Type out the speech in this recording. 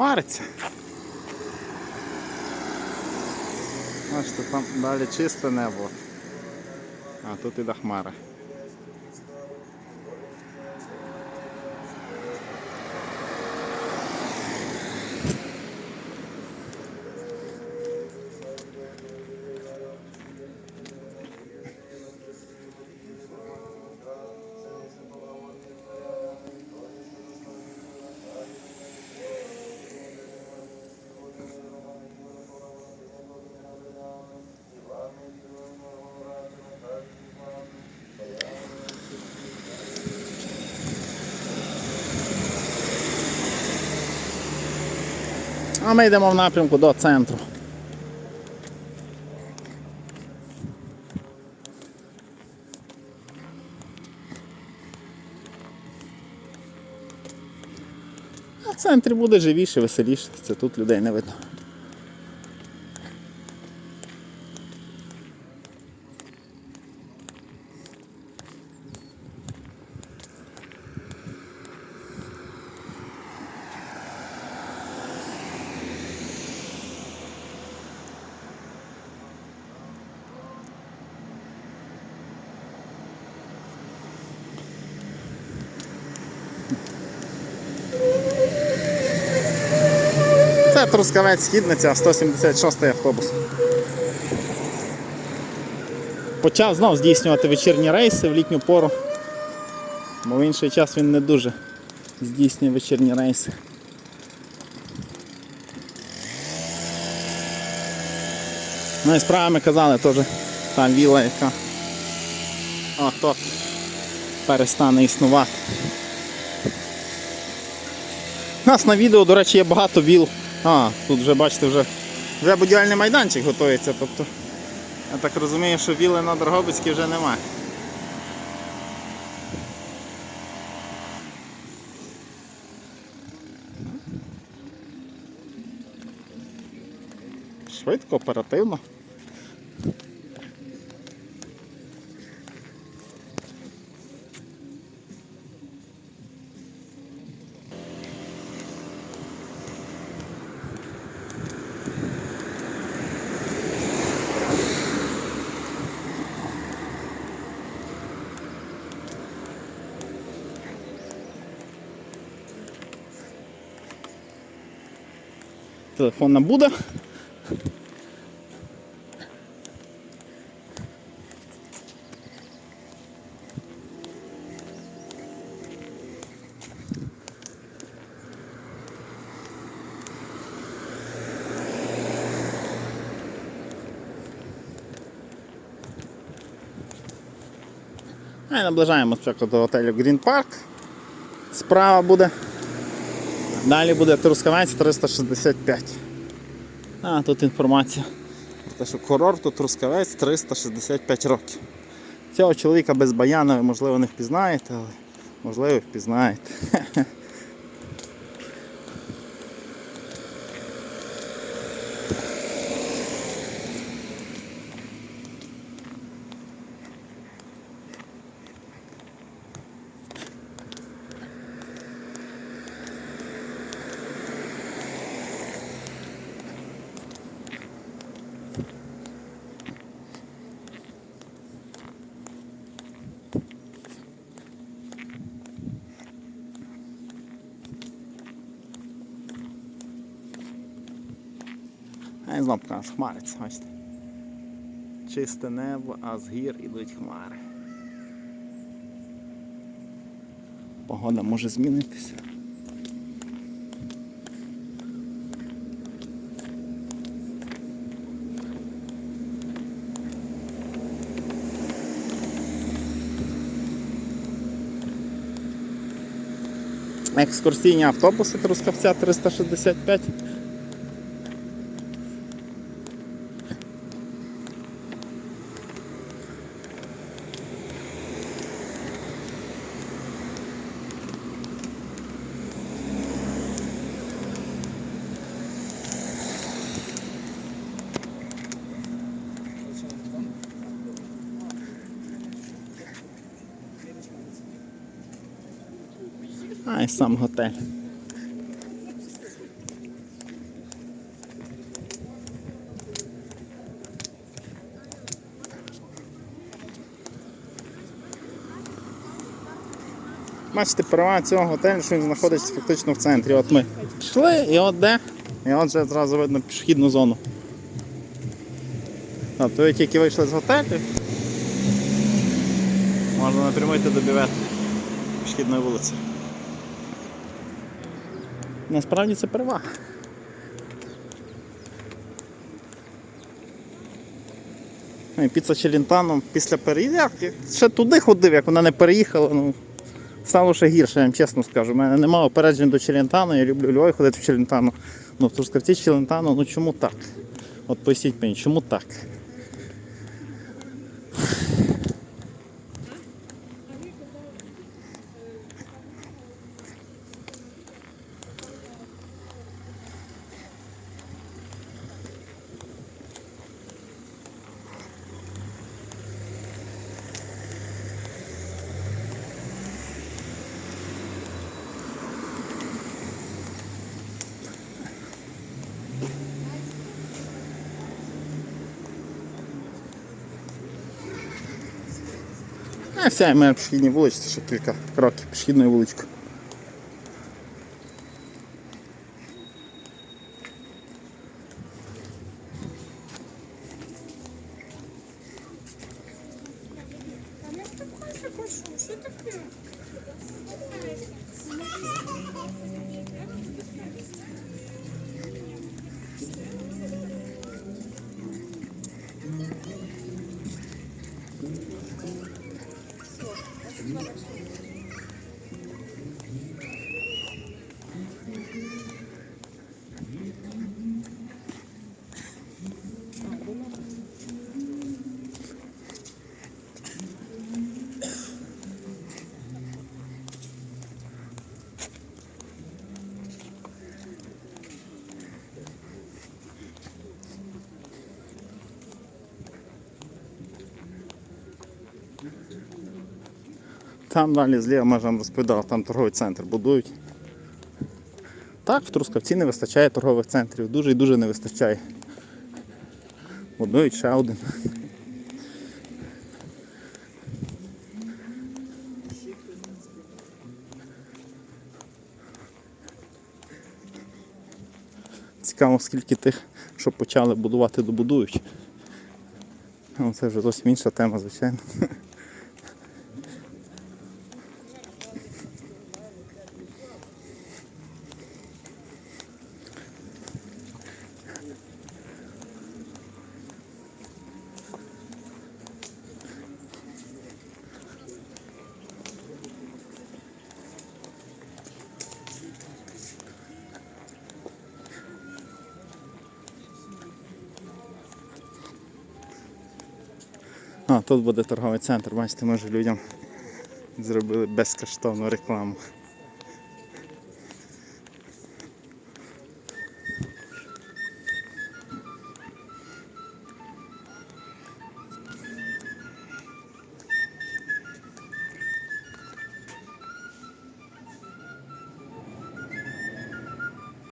Хмариться. Бачите, там далі чисте небо. А тут іде хмара. А ми йдемо в напрямку до центру. А в центрі буде живіше, веселіше. Це тут людей не видно. Це Трускавець Східниця, 176 автобус. Почав знов здійснювати вечірні рейси в літню пору, бо в інший час він не дуже здійснює вечірні рейси. Ну і справа ми казали теж та віла, яка от перестане існувати. У нас на відео, до речі, є багато віл. А, тут вже бачите, вже, вже будівельний майданчик готується. Тобто, я так розумію, що віли на Дрогобицькій вже немає. Швидко, оперативно. Телефонна буда. А і наближаємо спочатку до готелю Green Park. Справа буде. Далі буде Трускавець 365. А, тут інформація. про те, що курорту Трускавець 365 років. Цього чоловіка без баяна можливо, не впізнаєте, але можливо впізнаєте. А я знову покажу, хмариться, бачите. Чисте небо, а з гір ідуть хмари. Погода може змінитися. Екскурсійні автобуси Трускавця 365. а й сам готель. Бачите, права цього готелю, що він знаходиться фактично в центрі. От ми пішли і от де, і от вже зразу видно пішохідну зону. Тобто ви тільки вийшли з готелю, можна напрямити до бівет пішохідної вулиці. Насправді це перевага. Ну, Піца Челентано після переїзду. Ще туди ходив, як вона не переїхала. Ну, стало ще гірше, я вам чесно скажу. У мене немає опереджень до Челентано, я люблю Львові ходити в Челентано. Ну, в Трускавці Челентано, ну чому так? От поясніть мені, чому так? А вся моя пішохідні вулиці, ще кілька кроків пішохідною вуличкою. Там далі зліва вам розповідав, там торговий центр будують. Так, в Трускавці не вистачає торгових центрів, дуже і дуже не вистачає. Будують ще один. Цікаво, скільки тих, що почали будувати, добудують. Ну, це вже зовсім інша тема, звичайно. А, тут буде торговий центр, бачите, ми вже людям зробили безкоштовну рекламу.